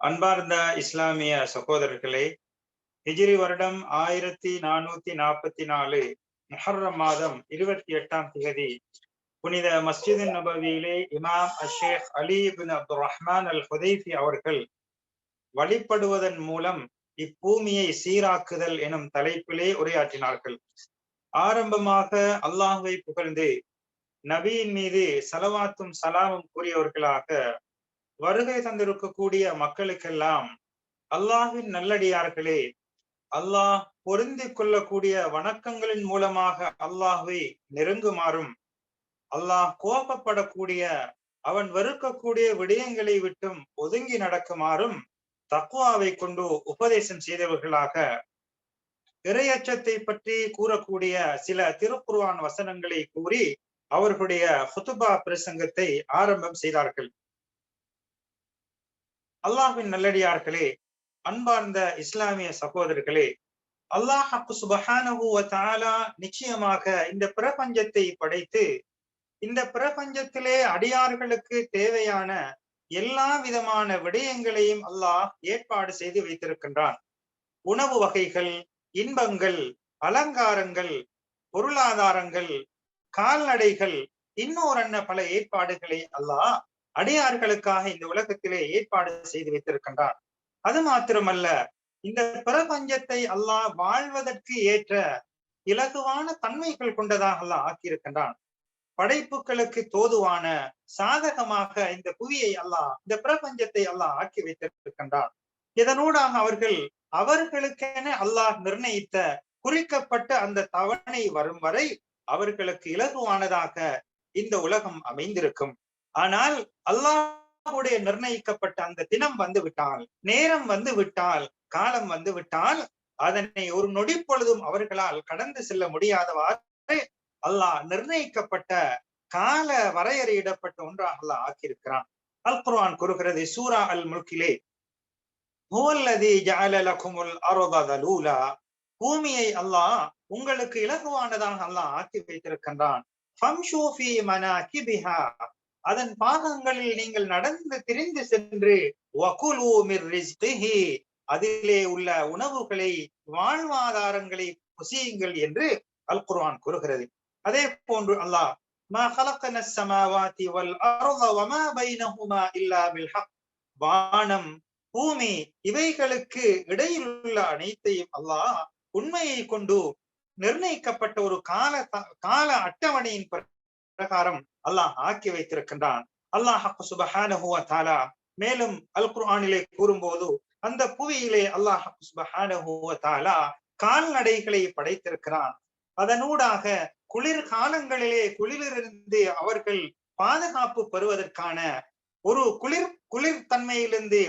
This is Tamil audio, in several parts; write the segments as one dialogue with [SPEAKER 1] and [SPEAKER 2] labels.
[SPEAKER 1] அன்பார்ந்த இஸ்லாமிய சகோதரர்களே ஹிஜிரி வருடம் ஆயிரத்தி நானூத்தி நாற்பத்தி நாலு முஹர்ரம் மாதம் இருபத்தி எட்டாம் திகதி புனித மஸ்ஜிது நபவியிலே இமாம் அஷேக் அலி பின் அப்துல் ரஹ்மான் அல் ஹுதைஃபி அவர்கள் வழிபடுவதன் மூலம் இப்பூமியை சீராக்குதல் எனும் தலைப்பிலே உரையாற்றினார்கள். ஆரம்பமாக அல்லாஹுவை புகழ்ந்து நபியின் மீது சலவாத்தும் சலாமும் கூறியவர்களாக வருகை தந்திருக்கக்கூடிய மக்களுக்கெல்லாம் அல்லாஹின் நல்லடியார்களே அல்லாஹ் பொருந்தி கொள்ளக்கூடிய வணக்கங்களின் மூலமாக அல்லாஹை நெருங்குமாறும் அல்லாஹ் கோபப்படக்கூடிய அவன் வெறுக்கக்கூடிய விடயங்களை விட்டும் ஒதுங்கி நடக்குமாறும் தக்குவாவை கொண்டு உபதேசம் செய்தவர்களாக இறையச்சத்தை பற்றி கூறக்கூடிய சில திருக்குர்ஆன் வசனங்களை கூறி அவர்களுடைய ஹுதுபா பிரசங்கத்தை ஆரம்பம் செய்தார்கள். அல்லாஹின் நல்லடியார்களே அன்பார்ந்த இஸ்லாமிய சகோதரர்களே அல்லாஹ் சுபஹானஹு தாலா நிச்சயமாக இந்த பிரபஞ்சத்தை படைத்து இந்த பிரபஞ்சத்திலே அடியார்களுக்கு தேவையான எல்லா விதமான விடயங்களையும் அல்லாஹ் ஏற்பாடு செய்து வைத்திருக்கின்றான். உணவு வகைகள் இன்பங்கள் அலங்காரங்கள் பொருளாதாரங்கள் கால்நடைகள் இன்னொரு இன்னொரன்ன பல ஏற்பாடுகளை அல்லாஹ் அடியார்களுக்காக இந்த உலகத்திலே ஏற்பாடு செய்து வைத்திருக்கின்றான் அது மாத்திரமல்ல இந்த பிரபஞ்சத்தை அல்லாஹ் வாழ்வதற்கு ஏற்ற இலகுவான தன்மைகள் கொண்டதாக அல்லாஹ் ஆக்கியிருக்கின்றான். படைப்புகளுக்கு தோதுவான சாதகமாக இந்த புவியை அல்லாஹ் இந்த பிரபஞ்சத்தை அல்லாஹ் ஆக்கி வைத்திருக்கின்றான் இதனூடாக அவர்கள் அவர்களுக்கென அல்லாஹ் நிர்ணயித்த குறிக்கப்பட்ட அந்த தவணை வரும் வரை அவர்களுக்கு இலகுவானதாக இந்த உலகம் அமைந்திருக்கும். ஆனால் அல்லாஹுடைய நிர்ணயிக்கப்பட்ட அந்த தினம் வந்து விட்டால் நேரம் வந்து விட்டால் காலம் வந்து விட்டால் அதனை ஒரு நொடி பொழுதும் அவர்களால் கடந்து செல்ல முடியாதவாறு அல்லாஹ் நிர்ணயிக்கப்பட்ட கால வரையறையிடப்பட்ட ஒன்றாக அல்லாஹ் ஆக்கியிருக்கிறான். அல் குர்ஆன் கூறுகிறது சூரா அல் முல்கிலே பூமியை அல்லாஹ் உங்களுக்கு இலகுவானதாக அல்லாஹ் ஆக்கி வைத்திருக்கின்றான். அதன் பாகங்களில் நீங்கள் நடந்து திரிந்து சென்று அதிலே உள்ள உணவுகளை வாழ்வாதாரங்களை புசியுங்கள் என்று அல் குர்ஆன் கூறுகிறது. அதே போன்று அல்லாஹ் வானம் பூமி இவைகளுக்கு இடையில் உள்ள அனைத்தையும் அல்லாஹ் உண்மையை கொண்டு நிர்ணயிக்கப்பட்ட ஒரு கால கால அட்டவணையின் பிரகாரம் அல்லாஹ் ஆக்கி வைத்திருக்கின்றான். அல்லாஹ் சுபஹானஹு தாலா மேலும் அல் குர்ஆனிலே கூறும்போது அந்த புவியிலே அல்லாஹ் சுபஹானஹு தாலா கால்நடைகளை படைத்திருக்கிறான். அதனூடாக குளிர் காலங்களிலே குளிரிலிருந்து அவர்கள் பாதுகாப்பு பெறுவதற்கான ஒரு குளிர் குளிர் தன்மையிலிருந்து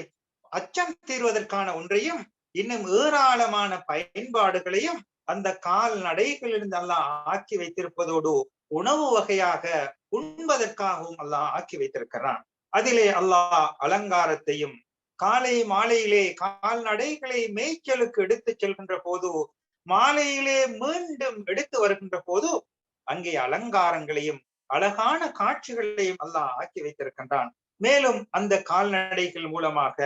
[SPEAKER 1] அச்சம் தீர்வதற்கான ஒன்றையும் இன்னும் ஏராளமான பயன்பாடுகளையும் அந்த கால்நடைகளிலிருந்து அல்லாஹ் ஆக்கி வைத்திருப்பதோடு உணவு வகையாக உண்பதற்காகவும் அல்லாஹ் ஆக்கி வைத்திருக்கிறான். அதிலே அல்லாஹ் அலங்காரத்தையும் காலை மாலையிலே கால்நடைகளை மேய்ச்சலுக்கு எடுத்து செல்கின்ற போது மாலையிலே மீண்டும் எடுத்து வருகின்ற போது அங்கே அலங்காரங்களையும் அழகான காட்சிகளையும் அல்லாஹ் ஆக்கி வைத்திருக்கின்றான். மேலும் அந்த கால்நடைகள் மூலமாக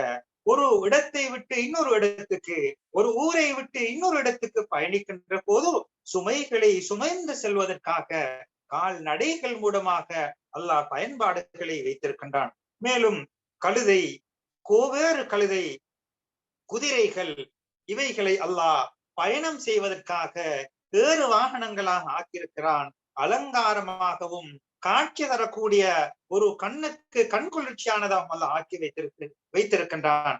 [SPEAKER 1] ஒரு இடத்தை விட்டு இன்னொரு இடத்துக்கு ஒரு ஊரை விட்டு இன்னொரு இடத்துக்கு பயணிக்கின்ற போது சுமைகளை சுமைந்து செல்வதற்காக கால்நடைகள் மூலமாக அல்லாஹ் பயன்பாடுகளை வைத்திருக்கின்றான். மேலும் கழுதை கோவேறு கழுதை குதிரைகள் இவைகளை அல்லாஹ் பயணம் செய்வதற்காக வேறு வாகனங்களாக ஆக்கியிருக்கிறான். அலங்காரமாகவும் காட்சி தரக்கூடிய ஒரு கண்ணுக்கு கண்குளிர்ச்சியானதாகவும் அல்ல ஆக்கி வைத்திருக்கு வைத்திருக்கின்றான்.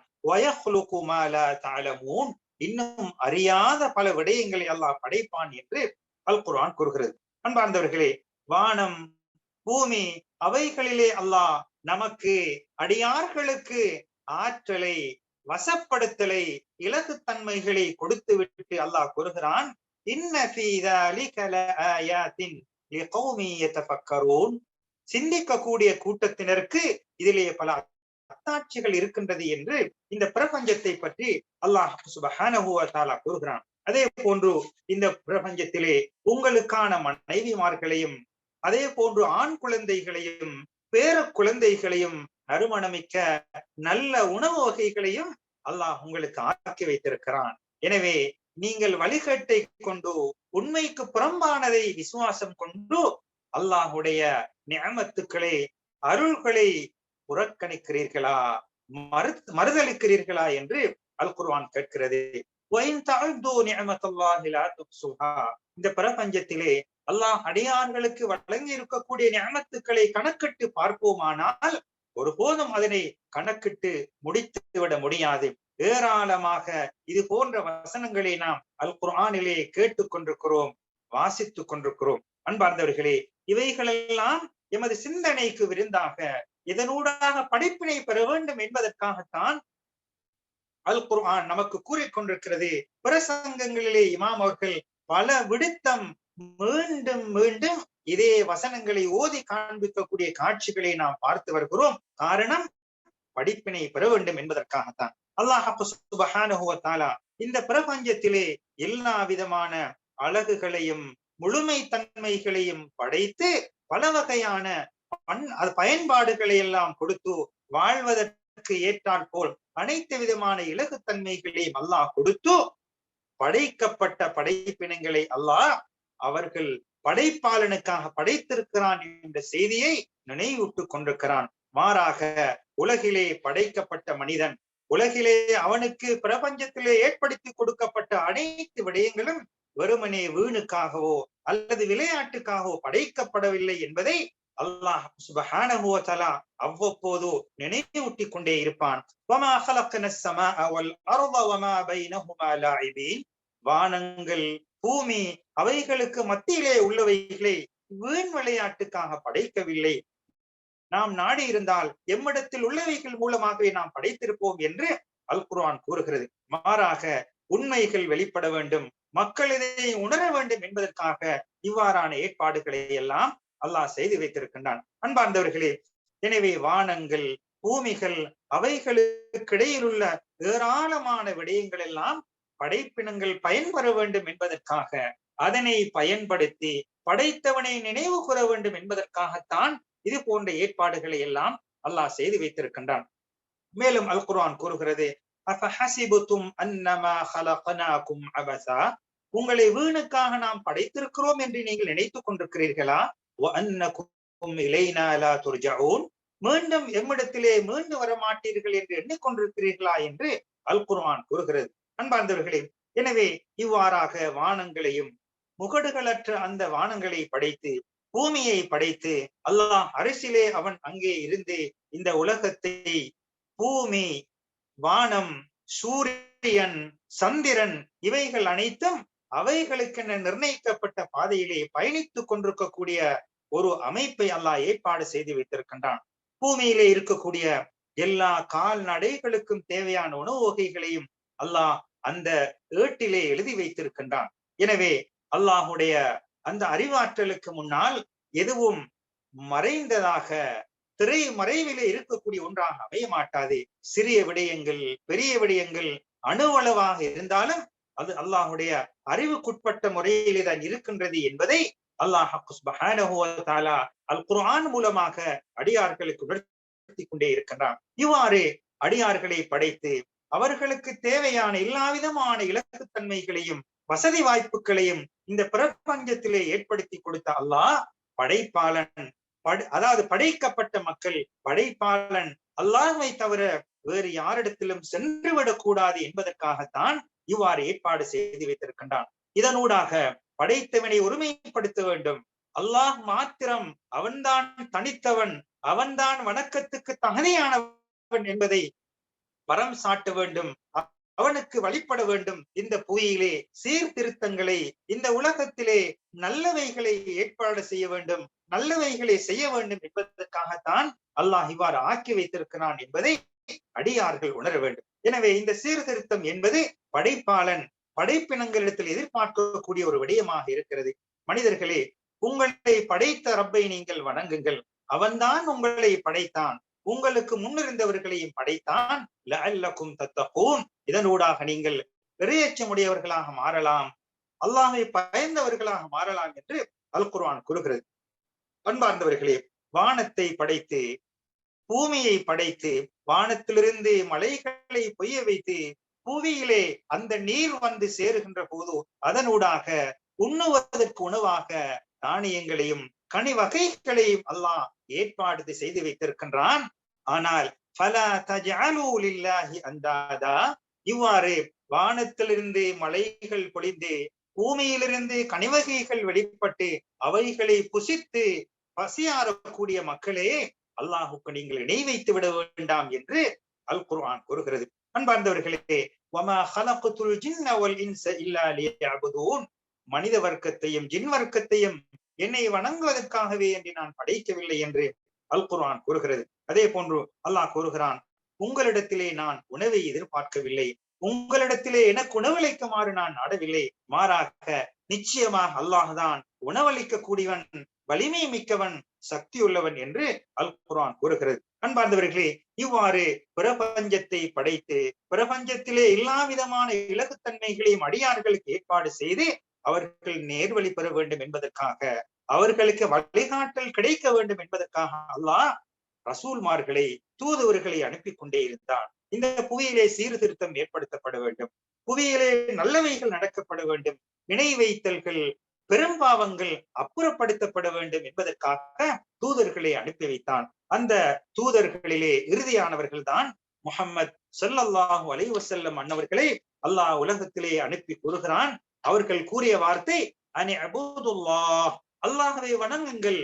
[SPEAKER 1] இன்னும் அறியாத பல விடயங்களை அல்லாஹ் படைப்பான் என்று அல் குர்ஆன் கூறுகிறது. அன்பார்ந்தவர்களே வானம் பூமி அவைகளிலே அல்லாஹ் நமக்கு அடியார்களுக்கு ஆற்றலை வசப்படுத்தலை இலகு தன்மைகளை கொடுத்து விட்டு அல்லாஹ் கூறுகிறான் சிந்திக்கக்கூடிய கூட்டத்தினருக்கு இதிலே பல அத்தாட்சிகள் இருக்கின்றது என்று இந்த பிரபஞ்சத்தை பற்றி அல்லாஹ் சுபஹானஹுவ தாலா கூறுகிறான். அதே போன்று இந்த பிரபஞ்சத்திலே உங்களுக்கான மனைவிமார்களையும் அதே போன்று ஆண் குழந்தைகளையும் பேர குழந்தைகளையும் நறுமணமிக்க நல்ல உணவு வகைகளையும் அல்லாஹ் உங்களுக்கு ஆக்கி வைத்திருக்கிறான். எனவே நீங்கள் வழிகட்டை கொண்டு உண்மைக்கு புறம்பானதை விசுவாசம் கொண்டு அல்லாஹுடைய நியமத்துக்களை அருள்களை புறக்கணிக்கிறீர்களா மறு மறுதளிக்கிறீர்களா என்று அல் குர்வான் கேட்கிறது. இந்த பிரபஞ்சத்திலே அல்லாஹ் அடியார்களுக்கு வழங்கி இருக்கக்கூடிய ஞானத்துக்களை கணக்கிட்டு பார்ப்போமானால் ஒருபோதும் அதனை கணக்கிட்டு முடித்து விட முடியாது. ஏராளமாக இது போன்ற வசனங்களை நாம் அல் குர்ஆனிலே கேட்டுக் கொண்டிருக்கிறோம் வாசித்துக் கொண்டிருக்கிறோம். அன்பார்ந்தவர்களே இவைகளெல்லாம் எமது சிந்தனைக்கு விருந்தாக இதனூடாக படிப்பினை பெற வேண்டும் என்பதற்காகத்தான் அல் குர்ஆன் நமக்கு கூறிக்கொண்டிருக்கிறது. பிரசங்கங்களிலே இமாம் அவர்கள் பல விடுத்தம் மீண்டும் மீண்டும் இதே வசனங்களை ஓதி காண்பிக்கக்கூடிய காட்சிகளை நாம் பார்த்து வருகிறோம். காரணம் படிப்பினை பெற வேண்டும் என்பதற்காகத்தான். அல்லாஹ் இந்த பிரபஞ்சத்திலே எல்லா விதமான அழகுகளையும் முழுமை தன்மைகளையும் படைத்து பல வகையான பயன்பாடுகளை எல்லாம் கொடுத்து வாழ்வதற்கு ஏற்றாற் போல் அனைத்து விதமான இலகுத்தன்மைகளையும் அல்லாஹ் கொடுத்து படைக்கப்பட்ட படைப்பினங்களை அல்லாஹ் அவர்கள் படைப்பாளனுக்காக படைத்திருக்கிறான் என்ற செய்தியை நினைவூட்டு கொண்டிருக்கிறான். மாறாக உலகிலே படைக்கப்பட்ட மனிதன் உலகிலே அவனுக்கு பிரபஞ்சத்திலே ஏற்படுத்தி கொடுக்கப்பட்ட அனைத்து விடயங்களும் வெறுமனே வீணுக்காகவோ அல்லது விளையாட்டுக்காகவோ படைக்கப்படவில்லை என்பதை அல்லாஹ் சுபஹானஹுவலா அவ்வப்போது நினைவூட்டி கொண்டே இருப்பான் வானங்கள் பூமி அவைகளுக்கு மத்தியிலே உள்ளவைகளை வீண் விளையாட்டுக்காக படைக்கவில்லை. நாம் நாடி இருந்தால் எம்மிடத்தில் உள்ளவைகள் மூலமாகவே நாம் படைத்திருப்போம் என்று அல் குர்ஆன் கூறுகிறது. மாறாக உண்மைகள் வெளிப்பட வேண்டும். மக்கள் இதை உணர வேண்டும் என்பதற்காக இவ்வாறான ஏற்பாடுகளை எல்லாம் அல்லாஹ் செய்து வைத்திருக்கின்றான். அன்பார்ந்தவர்களே எனவே வானங்கள் பூமிகள் அவைகளுக்கு உள்ள ஏராளமான விடயங்கள் எல்லாம் படைப்பினங்கள் பயன்பெற வேண்டும் என்பதற்காக அதனை பயன்படுத்தி படைத்தவனை நினைவு கூற வேண்டும் என்பதற்காகத்தான் இது போன்ற ஏற்பாடுகளை எல்லாம் அல்லாஹ் செய்து வைத்திருக்கின்றான். மேலும் அல் குர்ஆன் கூறுகிறது அஃபஹசிபுதும் அன்னமா உங்களை வீணுக்காக நாம் படைத்திருக்கிறோம் என்று நீங்கள் நினைத்துக் கொண்டிருக்கிறீர்களா? வஅன்னகும் இலைனா லா மீண்டும் எம்மிடத்திலே மீண்டும் வர மாட்டீர்கள் என்று எண்ணிக்கொண்டிருக்கிறீர்களா என்று அல் குர்ஆன் கூறுகிறது. அன்பார்ந்தவர்களே எனவே இவ்வாறாக வானங்களையும் முகடுகளற்ற அந்த வானங்களை படைத்து பூமியை படைத்து அல்லாஹ் அரசிலே அவன் அங்கே இருந்து இந்த உலகத்தை பூமி வானம் சூரியன் சந்திரன் இவைகள் அனைத்தும் அவைகளுக்கென நிர்ணயிக்கப்பட்ட பாதையிலே பயணித்துக் கொண்டிருக்கக்கூடிய ஒரு அமைப்பை அல்லாஹ் ஏற்பாடு செய்து வைத்திருக்கின்றான். பூமியிலே இருக்கக்கூடிய எல்லா கால்நடைகளுக்கும் தேவையான உணவு வகைகளையும் அல்லாஹ் அந்த ஏட்டிலே எழுதி வைத்திருக்கின்றான். எனவே அல்லாஹுடைய அந்த அறிவாற்றலுக்கு முன்னால் எதுவும் மறைந்ததாக திரை மறைவிலே இருக்கக்கூடிய ஒன்றாக அமைய மாட்டாது. சிறிய விடயங்கள் பெரிய விடயங்கள் அணுவளவாக இருந்தாலும் அது அல்லாஹுடைய அறிவுக்குட்பட்ட முறையிலே தான் இருக்கின்றது என்பதை அல்லாஹ் அல் குர்ஆன் மூலமாக அடியார்களுக்கு உணர்த்தி கொண்டே இருக்கின்றான். இவ்வாறு அடியார்களை படைத்து அவர்களுக்கு தேவையான எல்லாவிதமான இலக்குத்தன்மைகளையும் வசதி வாய்ப்புகளையும் இந்த பிரபஞ்சத்திலே ஏற்படுத்தி கொடுத்த அல்லாஹ் படைப்பாளன் அதாவது படைக்கப்பட்ட மக்கள் படைப்பாளன். அல்லாஹை தவிர வேறு யாரிடத்திலும் சென்று விடக்கூடாது என்பதற்காகத்தான் இவ்வாறு ஏற்பாடு செய்து வைத்திருக்கின்றான். இதனூடாக படைத்தவனை ஒருமைப்படுத்த வேண்டும். அல்லாஹ் மாத்திரம் அவன்தான் தனித்தவன் அவன்தான் வணக்கத்துக்கு தகுதியானவன் என்பதை வரம் சாட்ட வேண்டும். அவனுக்கு வழிபட வேண்டும். இந்த புவியிலே சீர்திருத்தங்களை இந்த உலகத்திலே நல்லவைகளை ஏற்பாடு செய்ய வேண்டும். நல்லவைகளை செய்ய வேண்டும் என்பதற்காகத்தான் அல்லாஹ் இவ்வாறு ஆக்கி வைத்திருக்கிறான் என்பதை அடியார்கள் உணர வேண்டும். எனவே இந்த சீர்திருத்தம் என்பது படைப்பாளன் படைப்பினங்களிடத்தில் எதிர்பார்க்கக்கூடிய ஒரு விடயமாக இருக்கிறது. மனிதர்களே உங்களை படைத்த ரப்பை நீங்கள் வணங்குங்கள். அவன்தான் உங்களை படைத்தான். உங்களுக்கு முன்னிருந்தவர்களையும் படைத்தான். லஅல்லக்கும் தத்தகூன். இதனூடாக நீங்கள் இறையச்சமுடையவர்களாக மாறலாம். அல்லாஹை பயந்தவர்களாக மாறலாம் என்று அல் குர்ஆன் கூறுகிறது. அன்பார்ந்தவர்களே வானத்தை படைத்து பூமியை படைத்து வானத்திலிருந்து மலைகளை பொய்ய வைத்து புவியிலே அந்த நீர் வந்து சேருகின்ற போது அதனூடாக உண்ணுவதற்கு உணவாக தானியங்களையும் கனி வகைகளையும் அல்லாஹ் ஏற்பாடு செய்து வைத்திருக்கின்றான். ஆனால் பல அந்தாதா? இவ்வாறு வானத்திலிருந்து மலைகள் பொழிந்து பூமியிலிருந்து கனிவகைகள் வெளிப்பட்டு அவைகளை புசித்து பசியாறக்கூடிய மக்களே அல்லாஹுக்கு நீங்கள் இணை வைத்து விட வேண்டாம் என்று அல் குர்ஆன் கூறுகிறது. அன்பார்ந்தவர்களே மனித வர்க்கத்தையும் ஜின் வர்க்கத்தையும் என்னை வணங்குவதற்காகவே என்று நான் படைக்கவில்லை என்று அல் குர்ஆன் கூறுகிறது. அதே போன்று அல்லாஹ் கூறுகிறான் உங்களிடத்திலே நான் உணவை எதிர்பார்க்கவில்லை. உங்களிடத்திலே எனக்கு உணவளிக்குமாறு நான் நாடவில்லை. மாறாக நிச்சயமாக அல்லாஹ்தான் உணவளிக்க கூடியவன் வலிமை மிக்கவன் சக்தி உள்ளவன் என்று அல் குரான் கூறுகிறது. அன்பார்ந்தவர்களே இவ்வாறு பிரபஞ்சத்தை படைத்து பிரபஞ்சத்திலே எல்லா விதமான இலகுத்தன்மைகளையும் அடியார்களுக்கு ஏற்பாடு செய்து அவர்கள் நேர்வழி பெற வேண்டும் என்பதற்காக அவர்களுக்கு வழிகாட்டல் கிடைக்க வேண்டும் என்பதற்காக அல்லாஹ் ரசூல்மார்களை தூதுவர்களை அனுப்பி கொண்டே இருந்தான். இந்த புவியிலே சீர்திருத்தம் ஏற்படுத்தப்பட வேண்டும். புவியிலே நல்லவைகள் நடக்கப்பட வேண்டும். நினைவைத்தல்கள் வைத்தல்கள் பெரும்பாவங்கள் அப்புறப்படுத்தப்பட வேண்டும் என்பதற்காக தூதர்களை அனுப்பி வைத்தான். அந்த தூதர்களிலே இறுதியானவர்கள் தான் முகம்மது சொல்லல்லாஹு அலை வசல்லம் அன்னவர்களை அல்லாஹ் உலகத்திலே அனுப்பி கூறுகிறான் அவர்கள் கூறிய வார்த்தை அனி அபூதுல்லாஹ் அல்லாஹவை வணங்குங்கள்.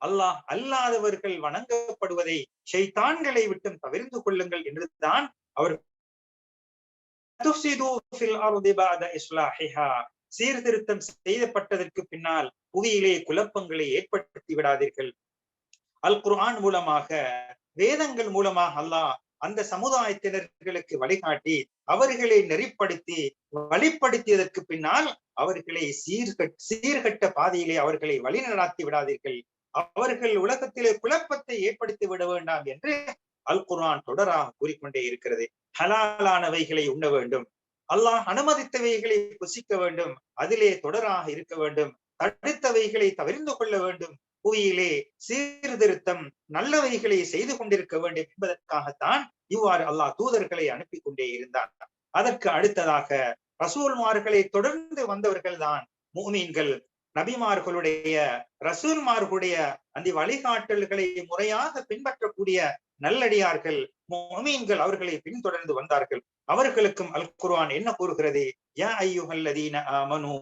[SPEAKER 1] அல்லாஹ் அல்லாதவர்கள் வணங்கப்படுவதை ஷைத்தான்களை விட்டும் தவிர்ந்து கொள்ளுங்கள் என்றுதான் அவர் சீர்திருத்தம் செய்யப்பட்டதற்கு பின்னால் புவியிலே குழப்பங்களை ஏற்படுத்தி விடாதீர்கள். அல் குர்ஆன் மூலமாக வேதங்கள் மூலமாக அல்லாஹ் அந்த சமுதாயத்தினர்களுக்கு வழிகாட்டி அவர்களை நெறிப்படுத்தி வழிப்படுத்தியதற்கு பின்னால் அவர்களை சீர்கட் சீர்கட்ட பாதையிலே அவர்களை வழிநடாத்தி விடாதீர்கள். அவர்கள் உலகத்திலே குழப்பத்தை ஏற்படுத்தி விட வேண்டாம் என்று அல் குர்ஆன் தொடராக கூறிக்கொண்டே இருக்கிறது. ஹலாலானவைகளை உண்ண வேண்டும். அல்லாஹ் அனுமதித்தவைகளை புசிக்க வேண்டும் அதிலே தொடராக இருக்க வேண்டும் தடுத்தவைகளை தவிர்ந்து கொள்ள வேண்டும் புவியிலே சீர்திருத்தம் நல்லவைகளை செய்து கொண்டிருக்க வேண்டும் என்பதற்காகத்தான் இவ்வாறு அல்லாஹ் தூதர்களை அனுப்பி கொண்டே இருந்தான். அதற்கு அடுத்ததாக ரசூல்மார்களை தொடர்ந்து வந்தவர்கள் தான் மூமீன்கள் நபிமார்களுடைய ரசூல்மார்களுடைய அந்த வழிகாட்டல்களை முறையாக பின்பற்றக்கூடிய நல்லடியார்கள் மொமீன்கள் அவர்களை பின்தொடர்ந்து வந்தார்கள். அவர்களுக்கும் அல் குர்ஆன் என்ன கூறுகிறது? யா ஐயுஹல்லதீன ஆமனு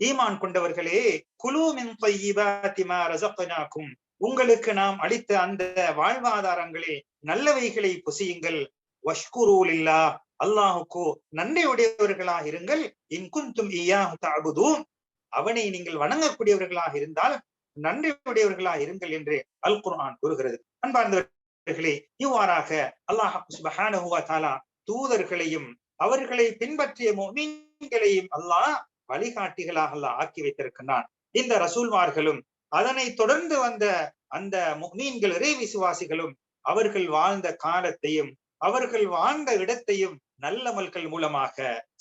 [SPEAKER 1] ஈமான் கொண்டவர்களே குலு மின் தையிபாத்தி மா ரஸக்னாக்கும் உங்களுக்கு நாம் அளித்த அந்த வாழ்வாதாரங்களே நல்லவைகளை புசியுங்கள். வஷ்குரூலில்லா அல்லாஹுக்கு நன்றியுடையவர்களாக இருங்கள். இன்குந்தும் ஈயாஹு தஅபுதூன் அவனை நீங்கள் வணங்கக்கூடியவர்களாக இருந்தால் நன்றியுடையவர்களாக இருங்கள் என்று அல் குர்ஆன் கூறுகிறது. அன்பார்ந்தவர்களே இவ்வாறாக அல்லாஹ் சுப்ஹானஹு வ தூதர்களையும் அவர்களை பின்பற்றிய மீன்களையும் அல்லாஹ் வழிகாட்டிகளாக அல்லாஹ் ஆக்கி வைத்திருக்கின்றான். இந்த ரசூல்மார்களும் அதனை தொடர்ந்து வந்த அந்த மீன்கள் இறை விசுவாசிகளும் அவர்கள் வாழ்ந்த காலத்தையும் அவர்கள் வாழ்ந்த இடத்தையும் நல்லமல்கள் மூலமாக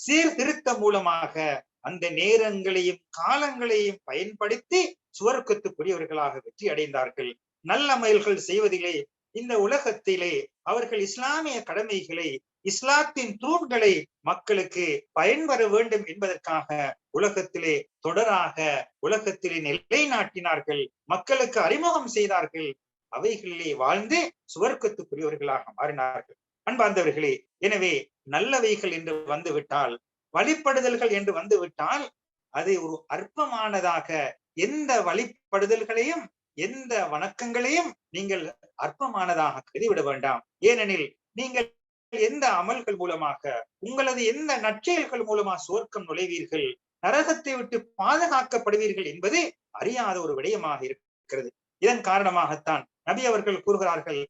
[SPEAKER 1] சீர்திருத்த மூலமாக அந்த நேரங்களையும் காலங்களையும் பயன்படுத்தி சுவர்க்கத்துக்குரியவர்களாக வெற்றி அடைந்தார்கள். நல்ல மயல்கள் செய்வதிலே இந்த உலகத்திலே அவர்கள் இஸ்லாமிய கடமைகளை இஸ்லாத்தின் தூண்களை மக்களுக்கு பயன்பெற வேண்டும் என்பதற்காக உலகத்திலே தொடராக உலகத்திலே நிலைநாட்டினார்கள் மக்களுக்கு அறிமுகம் செய்தார்கள் அவைகளிலே வாழ்ந்து சுவர்க்கத்துக்குரியவர்களாக மாறினார்கள். அன்பார்ந்தவர்களே எனவே நல்லவைகள் என்று வந்துவிட்டால் வழிபடுதல்கள் என்று வந்துவிட்டால் அதை ஒரு அற்பமானதாக எந்த வழிபடுதல்களையும் எந்த வணக்கங்களையும் நீங்கள் அற்பமானதாக கருதிவிட வேண்டாம். ஏனெனில் நீங்கள் எந்த அமல்கள் மூலமாக உங்களது எந்த நற்செயல்கள் மூலமா சுவர்க்கம் நுழைவீர்கள் நரகத்தை விட்டு பாதுகாக்கப்படுவீர்கள் என்பது அறியாத ஒரு விடயமாக இருக்கிறது. இதன் காரணமாகத்தான் நபி அவர்கள் கூறுகிறார்கள்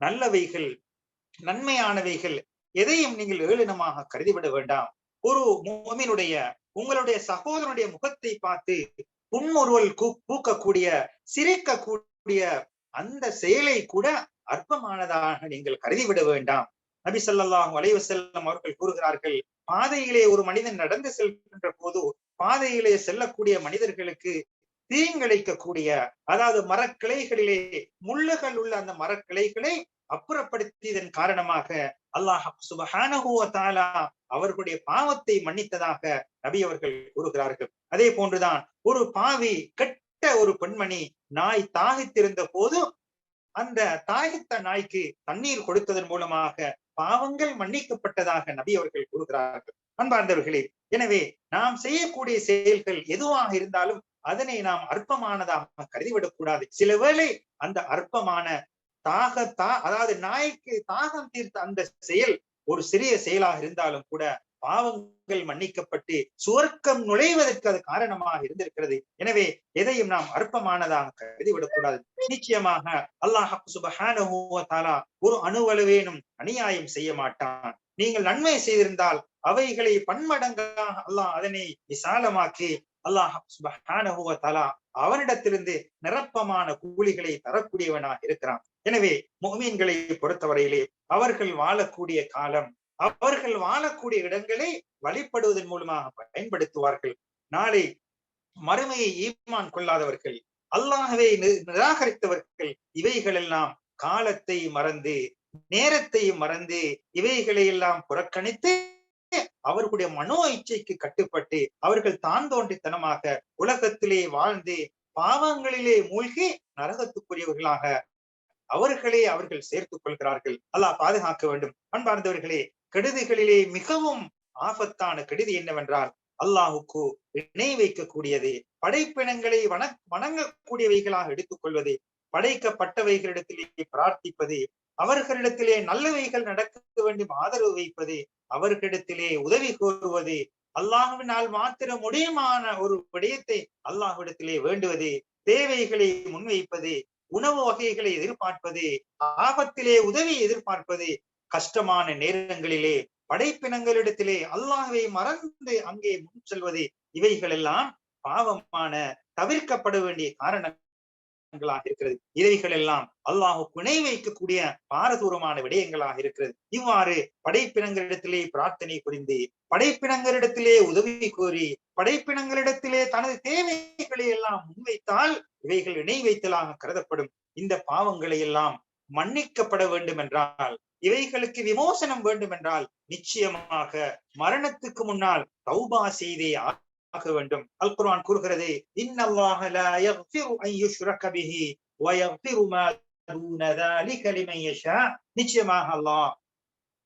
[SPEAKER 1] நல்லவைகள் நன்மையானவைகள் எதையும் நீங்கள் ஏளனமாக கருதிவிட வேண்டாம். ஒரு மோமினுடைய உங்களுடைய சகோதரனுடைய முகத்தை பார்த்து புன்முறுவல் கூ பூக்கக்கூடிய சிரிக்கக்கூடிய அந்த செயலை கூட அற்பமானதாக நீங்கள் கருதிவிட வேண்டாம். நபி ஸல்லல்லாஹு அலைஹி செல்லும் அவர்கள் கூறுகிறார்கள் பாதையிலே ஒரு மனிதன் நடந்து செல்கின்ற போது பாதையிலே செல்லக்கூடிய மனிதர்களுக்கு தீங்கிழைக்கக்கூடிய அதாவது மரக்கிளைகளிலே முள்ளுகள் உள்ள அந்த மரக்கிளைகளை அப்புறப்படுத்தியதன் காரணமாக அல்லாஹ் சுபஹானஹு தாலா அவர்களுடைய பாவத்தை மன்னித்ததாக நபி அவர்கள் கூறுகிறார்கள். அதே போன்றுதான் ஒரு பாவி கெட்ட ஒரு பெண்மணி நாய் தாகித்திருந்த போது அந்த தாகித்த நாய்க்கு தண்ணீர் கொடுத்ததன் மூலமாக பாவங்கள் மன்னிக்கப்பட்டதாக நபி அவர்கள் கூறுகிறார்கள். அன்பார்ந்தவர்களே எனவே நாம் செய்யக்கூடிய செயல்கள் எதுவாக இருந்தாலும் அதனை நாம் அற்பமானதாக கருதிவிடக் கூடாது சில வேளை அந்த அற்பமான தாகத்தா அதாவது நாய்க்கு தாகம் தீர்த்த அந்த செயல் ஒரு சிறிய செயலாக இருந்தாலும் கூட பாவங்கள் மன்னிக்கப்பட்டு சுவர்க்கம் நுழைவதற்கு அது காரணமாக இருந்திருக்கிறது. எனவே எதையும் நாம் அற்பமானதாக கருதி விடக்கூடாது நிச்சயமாக அல்லாஹ் சுபஹானா ஒரு அணுவளவேனும் அநியாயம் செய்ய மாட்டான். நீங்கள் நன்மை செய்திருந்தால் அவைகளை பன்மடங்காக அல்லாஹ் அதனை விசாலமாக்கி அல்லாஹ் சுபஹானா அவனிடத்திலிருந்து நிரப்பமான கூலிகளை தரக்கூடியவனாக இருக்கிறான். எனவே மோமீன்களை பொறுத்தவரையிலே அவர்கள் வாழக்கூடிய காலம் அவர்கள் வாழக்கூடிய இடங்களை வழிபடுவதன் மூலமாக பயன்படுத்துவார்கள். நாளை மறுமையை ஈமான் கொள்ளாதவர்கள் அல்லாஹவை நிராகரித்தவர்கள் இவைகளெல்லாம் காலத்தை மறந்து நேரத்தை மறந்து இவைகளை எல்லாம் புறக்கணித்து அவர்களுடைய மனோ இச்சைக்கு கட்டுப்பட்டு அவர்கள் தான் தோன்றித்தனமாக உலகத்திலே வாழ்ந்து பாவங்களிலே மூழ்கி நரகத்துக்குரியவர்களாக அவர்களே அவர்கள் சேர்த்துக் கொள்கிறார்கள். அல்லாஹ் பாதுகாக்க வேண்டும். அன்பார்ந்தவர்களே கெடுதிகளிலே மிகவும் ஆபத்தான கெடுதி என்னவென்றால் அல்லாஹுக்கு இணை வைக்கக்கூடியது படைப்பினங்களை வண வணங்கக்கூடியவைகளாக எடுத்துக் கொள்வது படைக்கப்பட்டவைகளிடத்திலே பிரார்த்திப்பது அவர்களிடத்திலே நல்லவைகள் நடக்க வேண்டும் ஆதரவு வைப்பது அவர்களிடத்திலே உதவி கோருவது அல்லாஹுவினால் மாத்திர முடியுமான ஒரு விடயத்தை அல்லாஹுவிடத்திலே வேண்டுவது தேவைகளை முன்வைப்பது உணவு வகைகளை எதிர்பார்ப்பது ஆபத்திலே உதவி எதிர்பார்ப்பது கஷ்டமான நேரங்களிலே படைப்பினங்களிடத்திலே அல்லாஹ்வை மறந்து அங்கே முன் செல்வது இவைகள் எல்லாம் பாவமான தவிர்க்கப்பட வேண்டிய காரணம் விடயங்களாக இருக்கிறது. இவைகள் எல்லாம் அல்லாஹு பிணை வைக்கக்கூடிய பாரதூரமான விடயங்களாக இருக்கிறது. இவ்வாறு படைப்பினங்களிடத்திலே பிரார்த்தனை புரிந்து படைப்பினங்களிடத்திலே உதவி கோரி படைப்பினங்களிடத்திலே தனது தேவைகளை எல்லாம் முன்வைத்தால் இவைகள் இணை வைத்தலாக கருதப்படும். இந்த பாவங்களை எல்லாம் மன்னிக்கப்பட வேண்டும் என்றால் இவைகளுக்கு விமோசனம் வேண்டும் என்றால் நிச்சயமாக மரணத்துக்கு முன்னால் தௌபா செய்தே ஆக வேண்டும் அல் குர்ஆன் கூறுகிறது இன்னல்லாஹ லா யக்ஃபிரு அன் யுஷ்ரக பிஹி வ யக்ஃபிரு மா தூன ذلك لمن يشاء நிச்சயமாக அல்லாஹ்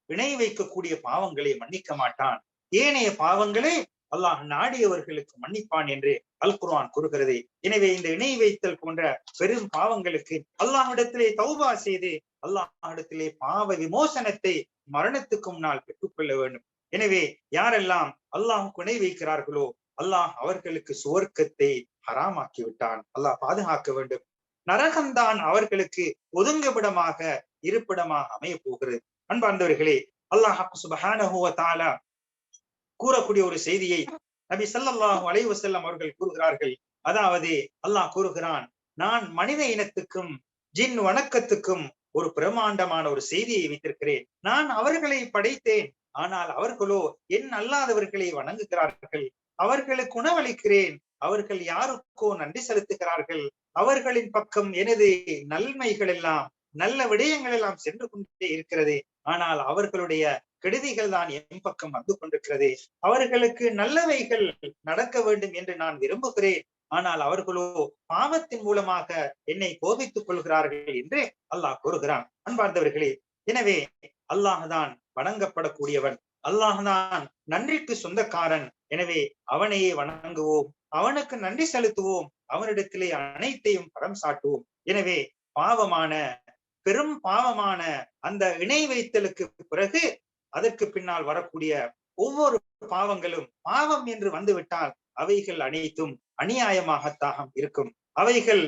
[SPEAKER 1] இணை வைக்கக்கூடிய பாவங்களை மன்னிக்க மாட்டான் ஏனைய பாவங்களை அல்லாஹ் நாடியவர்களுக்கு மன்னிப்பான் என்று அல் குர்ஆன் கூறுகிறது எனவே இந்த இணை வைத்தல் போன்ற பெரும் பாவங்களுக்கு அல்லாஹ்விடத்திலே தௌபா செய்து அல்லாஹ்விடத்திலே பாவ விமோசனத்தை மரணத்துக்கு முன்னால் பெற்றுக்கொள்ள வேண்டும் எனவே யாரெல்லாம் அல்லாஹ் இணை வைக்கிறார்களோ அல்லாஹ் அவர்களுக்கு சுவர்க்கத்தை ஹராமாக்கி விட்டான். அல்லாஹ் பாதுகாக்க வேண்டும். நரகம்தான் அவர்களுக்கு ஒதுங்குமிடமாக இருப்பிடமாக அமைய போகிறது. அன்பார்ந்தவர்களே அல்லாஹ் சுபஹானஹு கூறக்கூடிய ஒரு செய்தியை நபி சல்லாஹூ அலைவசல்லம் அவர்கள் கூறுகிறார்கள். அதாவது அல்லாஹ் கூறுகிறான் நான் மனித இனத்துக்கும் ஜின் வணக்கத்துக்கும் ஒரு பிரமாண்டமான ஒரு செய்தியை வைத்திருக்கிறேன். நான் அவர்களை படைத்தேன். ஆனால் அவர்களோ என் அல்லாதவர்களை வணங்குகிறார்கள். அவர்களுக்கு உணவளிக்கிறேன். அவர்கள் யாருக்கோ நன்றி செலுத்துகிறார்கள். அவர்களின் பக்கம் எனது நன்மைகள் எல்லாம் நல்ல விடயங்கள் எல்லாம் சென்று கொண்டே இருக்கிறது. ஆனால் அவர்களுடைய கெடுதிகள் தான் என் பக்கம் வந்து கொண்டிருக்கிறது. அவர்களுக்கு நல்லவைகள் நடக்க வேண்டும் என்று நான் விரும்புகிறேன். ஆனால் அவர்களோ பாவத்தின் மூலமாக என்னை கோபித்துக் கொள்கிறார்கள் என்று அல்லாஹ் கூறுகிறான். அன்பார்ந்தவர்களே எனவே அல்லாஹ் தான் வணங்கப்படக்கூடியவன். அல்லாஹ் தான் நன்றிக்கு சொந்தக்காரன். எனவே அவனையே வணங்குவோம். அவனுக்கு நன்றி செலுத்துவோம். அவனிடத்திலே அனைத்தையும் பரம் சாட்டுவோம். எனவே பாவமான பெரும் பாவமான அந்த இணை வைத்தலுக்கு பிறகு அதற்கு பின்னால் வரக்கூடிய ஒவ்வொரு பாவங்களும் பாவம் என்று வந்துவிட்டால் அவைகள் அனைத்தும் அநியாயமாகத்தாக இருக்கும். அவைகள்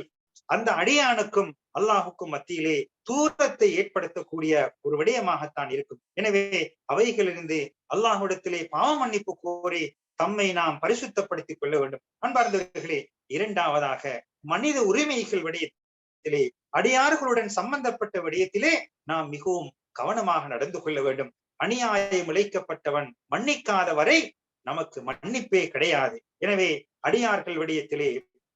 [SPEAKER 1] அந்த அடியானுக்கும் அல்லாஹுக்கும் மத்தியிலே தூரத்தை ஏற்படுத்தக்கூடிய ஒரு விடயமாகத்தான் இருக்கும். எனவே அவைகளிலிருந்து அல்லாஹுடத்திலே பாவ மன்னிப்பு கோரி தம்மை நாம் பரிசுத்தப்படுத்திக் கொள்ள வேண்டும். அன்பார்ந்தவர்களே இரண்டாவதாக மனித உரிமைகள் விடயத்திலே அடியார்களுடன் சம்பந்தப்பட்ட விடயத்திலே நாம் மிகவும் கவனமாக நடந்து கொள்ள வேண்டும். அநியாயம் இழைக்கப்பட்டவன் மன்னிக்காத வரை நமக்கு மன்னிப்பே கிடையாது. எனவே அடியார்கள் விடயத்திலே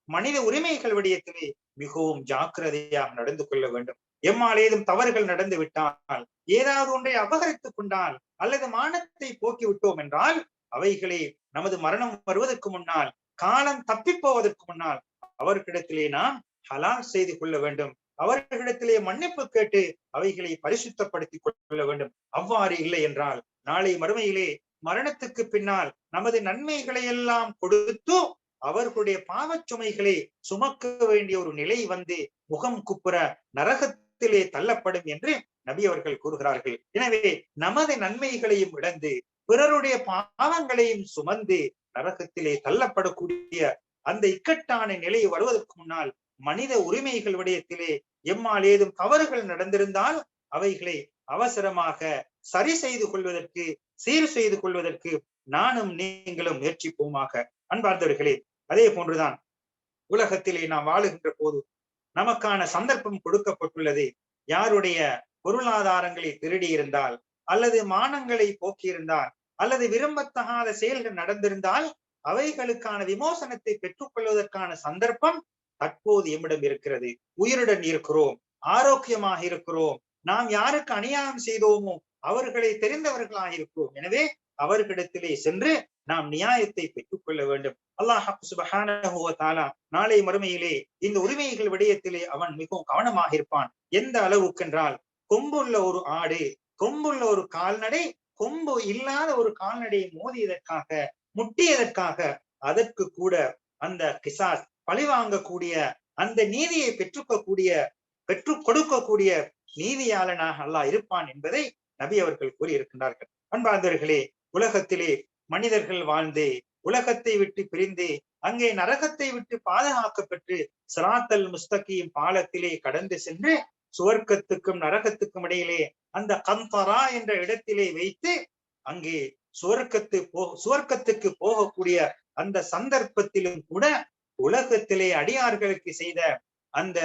[SPEAKER 1] மனித உரிமைகள் விடயத்திலே மிகவும் ஜாக்கிரதையாக நடந்து கொள்ள வேண்டும். எம்மால் ஏதும் தவறுகள் நடந்து விட்டால் ஏதாவது ஒன்றை அபகரித்துக் கொண்டால் அல்லது மானத்தை போக்கி விட்டோம் என்றால் அவைகளை நமது மரணம் வருவதற்கு முன்னால் காலம் தப்பி போவதற்கு முன்னால் அவர்களிடத்திலே நாம் ஹலால் செய்து கொள்ள வேண்டும். அவர்களிடத்திலே மன்னிப்பு கேட்டு அவைகளை பரிசுத்தப்படுத்திக் கொள்ள வேண்டும். அவ்வாறு இல்லை என்றால் நாளை மறுமையிலே மரணத்துக்கு பின்னால் நமது நன்மைகளை எல்லாம் கொடுத்து அவர்களுடைய பாவச் சுமைகளை சுமக்க வேண்டிய ஒரு நிலை வந்து முகம் குப்புற நரகத்திலே தள்ளப்படும் என்று நபி அவர்கள் கூறுகிறார்கள். எனவே நமது நன்மைகளையும் இழந்து பிறருடைய பாவங்களையும் சுமந்து நரகத்திலே தள்ளப்படக்கூடிய அந்த இக்கட்டான நிலை வருவதற்கு முன்னால் மனித உரிமைகள் விடயத்திலே எம்மால் ஏதும் தவறுகள் நடந்திருந்தால் அவைகளை அவசரமாக சரி செய்து கொள்வதற்கு சீர் செய்து கொள்வதற்கு நானும் நீங்களும் முயற்சிப்போமாக. அன்பார்ந்தவர்களே அதே போன்றுதான் உலகத்திலே நாம் வாழுகின்ற போது நமக்கான சந்தர்ப்பம் கொடுக்கப்பட்டுள்ளது. யாருடைய பொருளாதாரங்களை திருடி இருந்தால் அல்லது மானங்களை போக்கியிருந்தால் அல்லது விரும்பத்தகாத செயல்கள் நடந்திருந்தால் அவைகளுக்கான விமோசனத்தை பெற்றுக் கொள்வதற்கான சந்தர்ப்பம் தற்போது எம்மிடம் இருக்கிறது. உயிருடன் இருக்கிறோம் ஆரோக்கியமாக இருக்கிறோம். நாம் யாருக்கு அநியாயம் செய்தோமோ அவர்களை தெரிந்தவர்களாக இருக்கிறோம். எனவே அவர்களிடத்திலே சென்று நாம் நியாயத்தை பெற்றுக் கொள்ள வேண்டும். அல்லாஹ் நாளை மறுமையிலே இந்த உரிமைகள் விடயத்திலே அவன் மிகவும் கவனமாக இருப்பான். எந்த அளவுக்கென்றால் கொம்புள்ள ஒரு ஆடு கொம்புள்ள ஒரு கால்நடை கொம்பு இல்லாத ஒரு கால்நடையை மோதியதற்காக முட்டியதற்காக அதற்கு கூட அந்த கிசாஸ் பழிவாங்கக்கூடிய அந்த நீதியை பெற்றுக்கக்கூடிய பெற்றுக் கொடுக்கக்கூடிய நீதியாளனாக அல்லாஹ் இருப்பான் என்பதை நபி அவர்கள் கூறியிருக்கின்றார்கள். அன்பார்ந்தவர்களே உலகத்திலே மனிதர்கள் வாழ்ந்து உலகத்தை விட்டு பிரிந்து அங்கே நரகத்தை விட்டு பாதுகாக்கப்பட்டு சலாத்தல் முஸ்தகியின் பாலத்திலே கடந்து சென்று சுவர்க்கத்துக்கும் நரகத்துக்கும் இடையிலே அந்த கந்தரா என்ற இடத்திலே வைத்து அங்கே சுவர்க்கத்து போ சுவர்க்கத்துக்கு போகக்கூடிய அந்த சந்தர்ப்பத்திலும் கூட உலகத்திலே அடியார்களுக்கு செய்த அந்த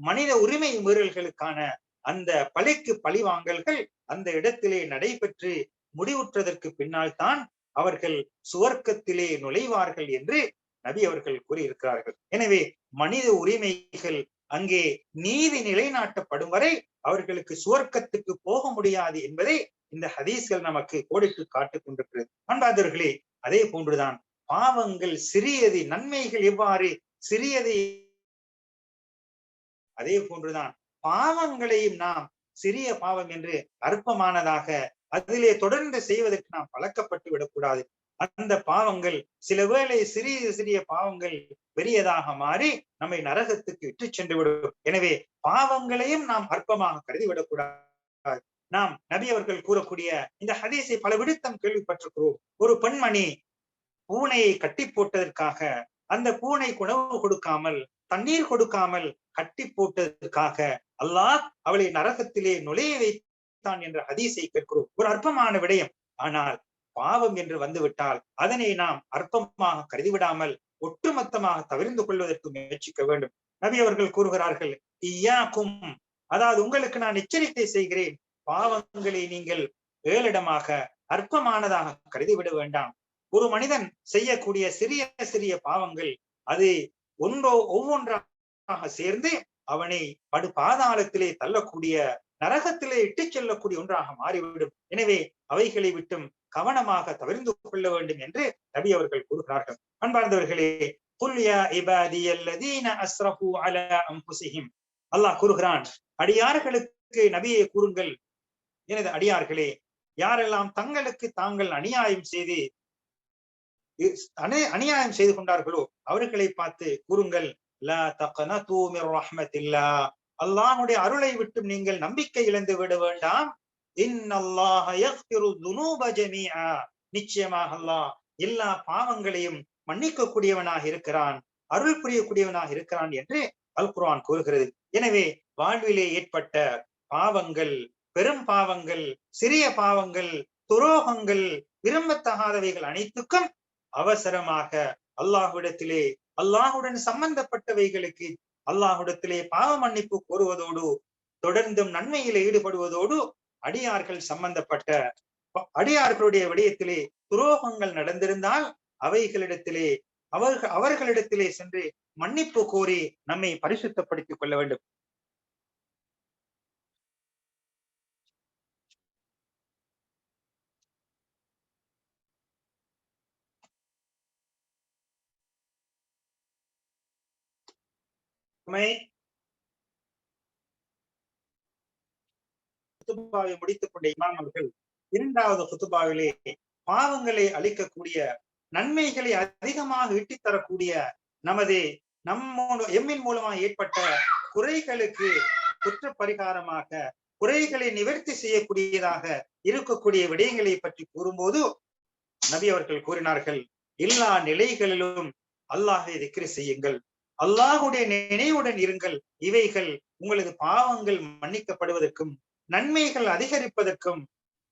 [SPEAKER 1] மனித உரிமை மீறல்களுக்கான அந்த பழிக்கு பழிவாங்கல்கள் அந்த இடத்திலே நடைபெற்று முடிவுற்றதற்கு பின்னால் தான் அவர்கள் சுவர்க்கத்திலே நுழைவார்கள் என்று நபி அவர்கள் கூறியிருக்கிறார்கள். எனவே மனித உரிமைகள் அங்கே நீதி நிலைநாட்டப்படும் வரை அவர்களுக்கு சுவர்க்கத்துக்கு போக முடியாது என்பதை இந்த ஹதீஸ்கள் நமக்கு கோடிட்டு காட்டுக் கொண்டிருக்கிறது. அன்பாதர்களே அதே போன்றுதான் பாவங்கள் சிறியது நன்மைகள் எவ்வாறு சிறியது? அதே போன்றுதான் பாவங்களையும் நாம் சிறிய பாவம் என்று அற்பமானதாக அதிலே தொடர்ந்து செய்வதற்கு நாம் பழக்கப்பட்டு விடக்கூடாது. அந்த பாவங்கள் சில வேளை சிறிய சிறிய பாவங்கள் பெரியதாக மாறி நம்மை நரகத்துக்கு இட்டு சென்று விடும். எனவே பாவங்களையும் நாம் அற்பமாக கருதி விடக்கூடாது நாம் நபி அவர்கள் கூறக்கூடிய இந்த ஹதீஸை பல விடுத்தம் கேள்விப்பட்டிருக்கிறோம். ஒரு பெண்மணி பூனையை கட்டி போட்டதற்காக அந்த பூனை உணவு கொடுக்காமல் தண்ணீர் கொடுக்காமல் கட்டி போட்டதற்காக அல்லாஹ் அவளை நரகத்திலே நுழைய வைத்தான் என்ற ஹதீஸை கேட்கிறோம். ஒரு அற்பமான விடயம். ஆனால் பாவம் என்று வந்துவிட்டால் அதனை நாம் அற்பமாக கருதிவிடாமல் ஒட்டுமொத்தமாக தவிர்ந்து கொள்வதற்கு முயற்சிக்க வேண்டும். நபி அவர்கள் கூறுகிறார்கள் இயாக்கும் அதாவது உங்களுக்கு நான் எச்சரிக்கை செய்கிறேன் பாவங்களை நீங்கள் ஏழிடமாக அற்பமானதாக கருதிவிட வேண்டாம். ஒரு மனிதன் செய்யக்கூடிய சிறிய சிறிய பாவங்கள் அது ஒன்றோ ஒவ்வொன்றாக சேர்ந்து அவனை படு பாதாளத்திலே தள்ளக்கூடிய நரகத்திலே இட்டுச் செல்லக்கூடிய ஒன்றாக மாறிவிடும். எனவே அவைகளை விட்டும் கவனமாக தவிர்ந்து கொள்ள வேண்டும் என்று நபி அவர்கள் கூறுகிறார்கள். அன்பார்ந்தவர்களே அல்லாஹ் கூறுகிறான் அடியார்களுக்கு நபியை கூறுங்கள். எனது அடியார்களே யாரெல்லாம் தங்களுக்கு தாங்கள் அநியாயம் செய்து அநியாயம் செய்து கொண்டார்களோ அவர்களை பார்த்து கூறுங்கள் அல்லாஹுடைய அருளை விட்டு நீங்கள் நம்பிக்கை இழந்து விட வேண்டாம். நிச்சயமாக அல்லாஹ் எல்லா பாவங்களையும் மன்னிக்க கூடியவனாக இருக்கிறான் அருள் புரியக்கூடியவனாக இருக்கிறான் என்று அல் குர்ஆன் கூறுகிறது. எனவே வாழ்விலே ஏற்பட்ட பாவங்கள் பெரும் பாவங்கள் சிறிய பாவங்கள் துரோகங்கள் விரும்பத்தகாதவைகள் அனைத்துக்கும் அவசரமாக அல்லாஹுடத்திலே அல்லாஹுடன் சம்பந்தப்பட்டவைகளுக்கு அல்லாஹுடத்திலே பாவ மன்னிப்பு கோருவதோடு தொடர்ந்தும் நன்மையில ஈடுபடுவதோடு அடியார்கள் சம்பந்தப்பட்ட அடியார்களுடைய விடயத்திலே துரோகங்கள் நடந்திருந்தால் அவைகளிடத்திலே அவர்கள் அவர்களிடத்திலே சென்று மன்னிப்பு கோரி நம்மை பரிசுத்தப்படுத்திக் கொள்ள வேண்டும். குத்துபாவை முடித்துக் கொண்ட இமாம் அவர்கள் இரண்டாவது குத்துபாவிலே பாவங்களை அளிக்கக்கூடிய நன்மைகளை அதிகமாக ஈட்டித்தரக்கூடிய நமது நம்ம எம்மின் மூலமாக ஏற்பட்ட குறைகளுக்கு குற்ற பரிகாரமாக குறைகளை நிவர்த்தி செய்யக்கூடியதாக இருக்கக்கூடிய விடயங்களை பற்றி கூறும்போது நபி அவர்கள் கூறினார்கள் எல்லா நிலைகளிலும் அல்லாஹை திக்ரி செய்யுங்கள். அல்லாஹுடைய நினைவுடன் இருங்கள். இவைகள் உங்களது பாவங்கள் மன்னிக்கப்படுவதற்கும் நன்மைகள் அதிகரிப்பதற்கும்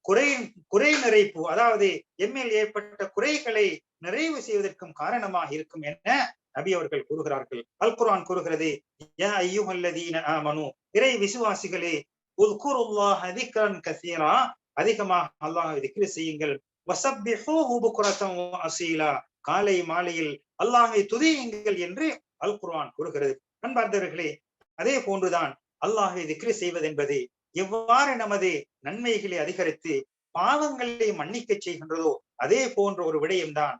[SPEAKER 1] குறை குறை நிறைப்பு அதாவது எம்எல் ஏற்பட்ட குறைகளை நிறைவு செய்வதற்கும் காரணமாக இருக்கும் என நபி அவர்கள் கூறுகிறார்கள். அல் குரான் கூறுகிறது இறை விசுவாசிகளே கசீரா அதிகமாக அல்லாஹ் திக்ரு செய்யுங்கள். காலை மாலையில் அல்லாஹை துதியுங்கள் என்று அல் குர்ஆன் கூறுகிறது. அன்பார்ந்தவர்களே அதே போன்றுதான் அல்லாஹை திக்ரு செய்வதென்பது எவ்வாறு நமது நன்மைகளை அதிகரித்து பாவங்களை மன்னிக்க செய்கின்றதோ அதே போன்ற ஒரு விடயம்தான்.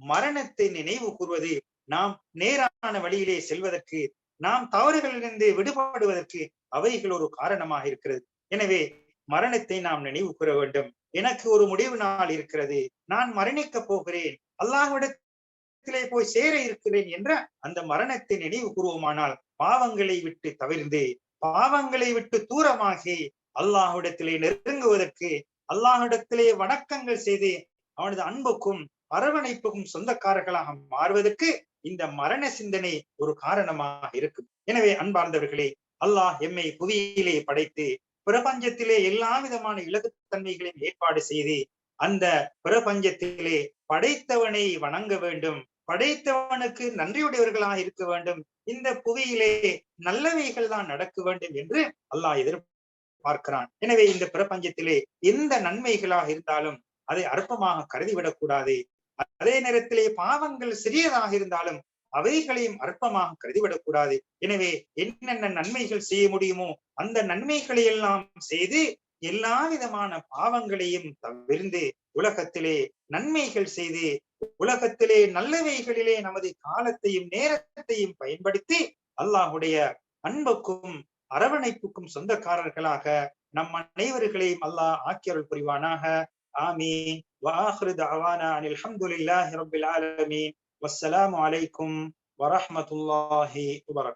[SPEAKER 1] மரணத்தை நினைவு கூறுவது நாம் நேரான வழியிலே செல்வதற்கு நாம் தவறுகளிலிருந்து விடுபடுவதற்கு அவைகள் ஒரு காரணமாக இருக்கிறது. எனவே மரணத்தை நாம் நினைவு கூற வேண்டும். எனக்கு ஒரு முடிவு நாள் இருக்கிறது. நான் மரணிக்க போகிறேன். அல்லாஹ்விடத்திலே போய் சேர இருக்கிறேன் என்ற அந்த மரணத்தை நினைவு கூறுவோமானால் பாவங்களை விட்டு தவிர்ந்து பாவங்களை விட்டு தூரமாகி அல்லாஹ்விடத்திலே நெருங்குவதற்கு அல்லாஹ்விடத்திலே வணக்கங்கள் செய்து அவனது அன்புக்கும் அரவணைப்புக்கும் சொந்தக்காரர்களாக மாறுவதற்கு இந்த மரண சிந்தனை ஒரு காரணமாக இருக்கும். எனவே அன்பார்ந்தவர்களே அல்லாஹ் எம்மை புவியிலே படைத்து பிரபஞ்சத்திலே எல்லா விதமான இலகுத்தன்மைகளையும் ஏற்பாடு செய்து அந்த பிரபஞ்சத்திலே படைத்தவனை வணங்க வேண்டும். படைத்தவனுக்கு நன்றியுடையவர்களாக இருக்க வேண்டும். இந்த புவியிலே நல்லவைகள் தான் நடக்க வேண்டும் என்று அல்லாஹ் எதிர்பார்க்கிறான். எனவே இந்த பிரபஞ்சத்திலே எந்த நன்மைகளாக இருந்தாலும் அதை அற்பமாக கருதிவிடக் கூடாது. அதே நேரத்திலே பாவங்கள் சிறியதாக இருந்தாலும் அவைகளையும் அற்பமாக கருதிவிடக் கூடாது. எனவே என்னென்ன நன்மைகள் செய்ய முடியுமோ அந்த நன்மைகளை எல்லாம் செய்து எல்லா விதமான பாவங்களையும் தவிர்ந்து உலகத்திலே நன்மைகள் செய்து உலகத்திலே நல்லவைகளிலே நமது காலத்தையும் நேரத்தையும் பயன்படுத்தி அல்லாஹுடைய அன்புக்கும் அரவணைப்புக்கும் சொந்தக்காரர்களாக நம் அனைவர்களையும் அல்லாஹ் ஆக்கியருள் புரிவானாக. ஆமீன். வாஹ்ரு தவானா அனில் ஆலமீன். வஸ்ஸலாமு அலைக்கும் வரஹமத்துல்லாஹி வபரக்